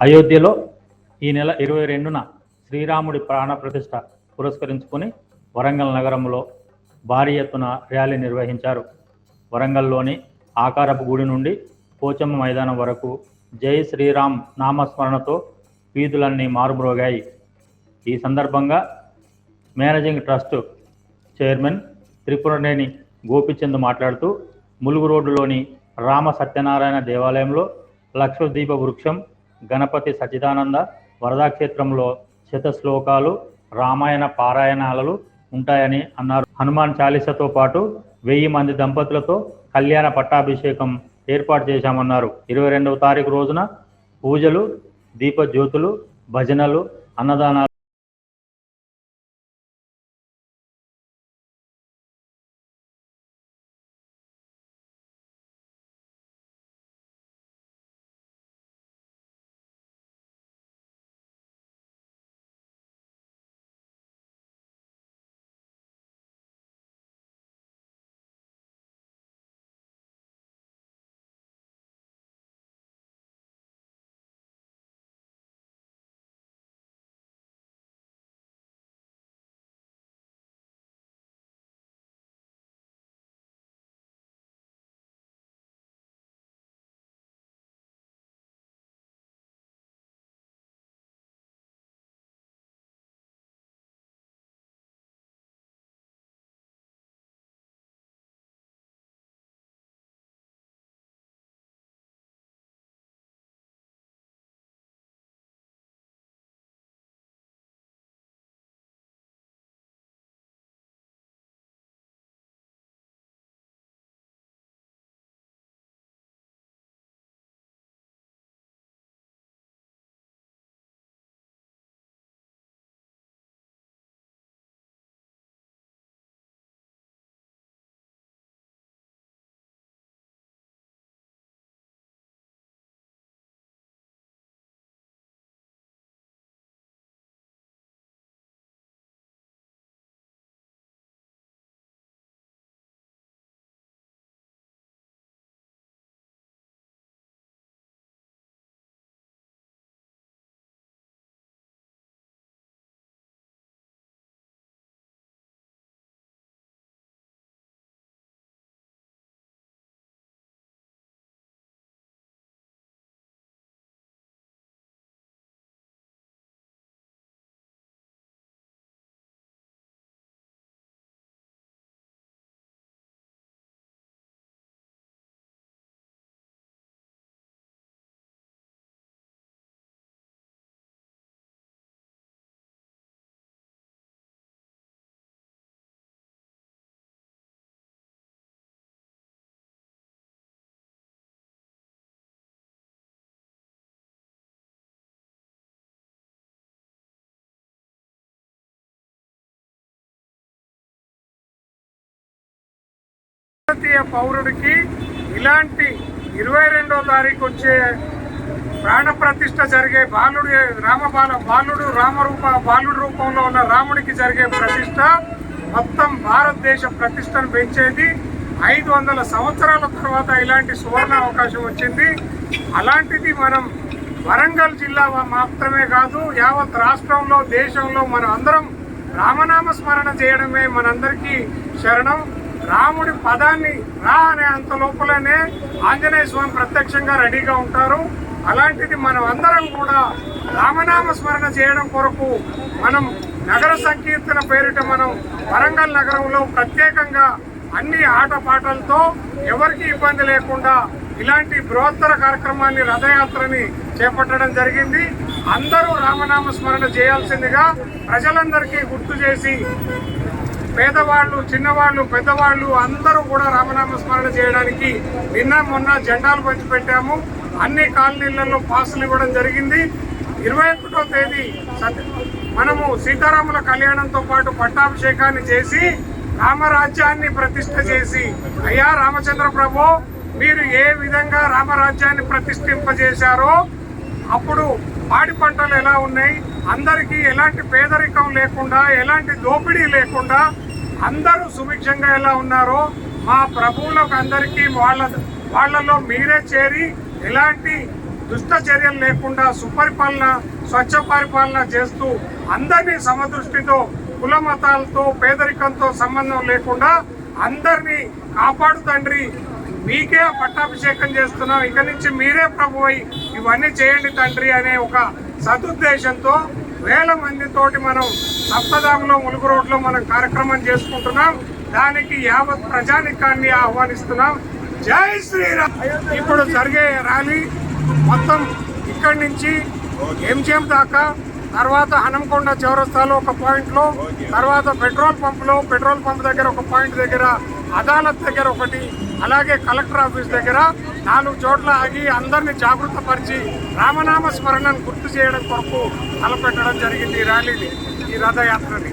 అయోధ్యలో ఈ నెల ఇరవై రెండున శ్రీరాముడి ప్రాణప్రతిష్ట పురస్కరించుకుని పురస్కరించుకొని వరంగల్ నగరంలో భారీ ఎత్తున ర్యాలీ నిర్వహించారు. వరంగల్లోని ఆకారపు గుడి నుండి పోచమ్మ మైదానం వరకు జై శ్రీరామ్ నామస్మరణతో వీధులన్నీ మారుమ్రోగాయి. ఈ సందర్భంగా managing trust chairman Tripuraneni Gopichand మాట్లాడుతూ ములుగు రోడ్డులోని రామ సత్యనారాయణ దేవాలయంలో లక్షదీప వృక్షం గణపతి సచిదానంద వరదాక్షేత్రంలో శతశ్లోకాలు రామాయణ పారాయణాలు ఉంటాయని అన్నారు. హనుమాన్ చాలీసతో పాటు వెయ్యి మంది దంపతులతో కళ్యాణ పట్టాభిషేకం ఏర్పాటు చేశామన్నారు. ఇరవై రెండవ తారీఖు రోజున పూజలు దీపజ్యోతులు భజనలు అన్నదానాలు భారతీయ పౌరుడికి ఇలాంటి ఇరవై రెండో తారీఖు వచ్చే ప్రాణ ప్రతిష్ఠ జరిగే బాలుడి రామబాల బాలుడు రామరూప బాలుడి రూపంలో ఉన్న రాముడికి జరిగే ప్రతిష్ట మొత్తం భారతదేశ ప్రతిష్టను పెంచేది. ఐదు వందల సంవత్సరాల తర్వాత ఇలాంటి సువర్ణ అవకాశం వచ్చింది. అలాంటిది మనం వరంగల్ జిల్లా మాత్రమే కాదు యావత్ రాష్ట్రంలో దేశంలో మనం అందరం రామనామ స్మరణ చేయడమే మనందరికీ శరణం. రాముడి పదాన్ని రా అనే అంత లోపలనే ఆంజనేయ స్వామి ప్రత్యక్షంగా రెడీగా ఉంటారు. అలాంటిది మనం అందరం కూడా రామనామ స్మరణ చేయడం కొరకు మనం నగర సంకీర్తన పేరిట మనం వరంగల్ నగరంలో ప్రత్యేకంగా అన్ని ఆటపాటలతో ఎవరికి ఇబ్బంది లేకుండా ఇలాంటి బృహత్తర కార్యక్రమాన్ని రథయాత్రని చేపట్టడం జరిగింది. అందరూ రామనామ స్మరణ చేయాల్సిందిగా ప్రజలందరికీ గుర్తు చేసి పేదవాళ్ళు చిన్నవాళ్ళు పెద్దవాళ్ళు అందరూ కూడా రామనామ స్మరణ చేయడానికి నిన్న మొన్న జెండాలు పంచిపెట్టాము. అన్ని కాలనీలలో పాసులు ఇవ్వడం జరిగింది. ఇరవై ఒకటో తేదీ మనము సీతారాముల కళ్యాణంతో పాటు పట్టాభిషేకాన్ని చేసి రామరాజ్యాన్ని ప్రతిష్ఠ చేసి అయ్యా రామచంద్ర ప్రభు మీరు ఏ విధంగా రామరాజ్యాన్ని ప్రతిష్ఠింపజేశారో అప్పుడు పాడి పంటలు ఎలా ఉన్నాయి? అందరికీ ఎలాంటి పేదరికం లేకుండా ఎలాంటి దోపిడీ లేకుండా అందరూ సుభిక్షంగా ఎలా ఉన్నారో మా ప్రభువులకు అందరికీ వాళ్ళ వాళ్ళలో మీరే చేరి ఎలాంటి దుష్ట చర్యలు లేకుండా సుపరిపాలన స్వచ్ఛ పరిపాలన చేస్తూ అందరినీ సమదృష్టితో కుల మతాలతో పేదరికంతో సంబంధం లేకుండా అందరినీ కాపాడు తండ్రి. మీకే పట్టాభిషేకం చేస్తున్నాం. ఇక నుంచి మీరే ప్రభువై ఇవన్నీ చేయండి తండ్రి అనే ఒక సదుద్దేశంతో వేల మందితోటి మనం సప్తధాంలో ములుగు రోడ్లో మనం కార్యక్రమం చేసుకుంటున్నాం. దానికి యావత్ ప్రజానికాన్ని ఆహ్వానిస్తున్నాం. జై శ్రీరామ్! ఇప్పుడు జరిగే ర్యాలీ మొత్తం ఇక్కడి నుంచి ఎంజిఎం దాకా తర్వాత హనంకొండ చౌరస్తాలో ఒక పాయింట్లో తర్వాత పెట్రోల్ పంప్లో పెట్రోల్ పంప్ దగ్గర ఒక పాయింట్ దగ్గర అదాలత్ దగ్గర ఒకటి అలాగే కలెక్టర్ ఆఫీస్ దగ్గర నాలుగు చోట్ల ఆగి అందరినీ జాగృతపరిచి రామనామ స్మరణను గుర్తు చేయడం కొరకు తలపెట్టడం జరిగింది ఈ ర్యాలీని ఈ రథయాత్రని.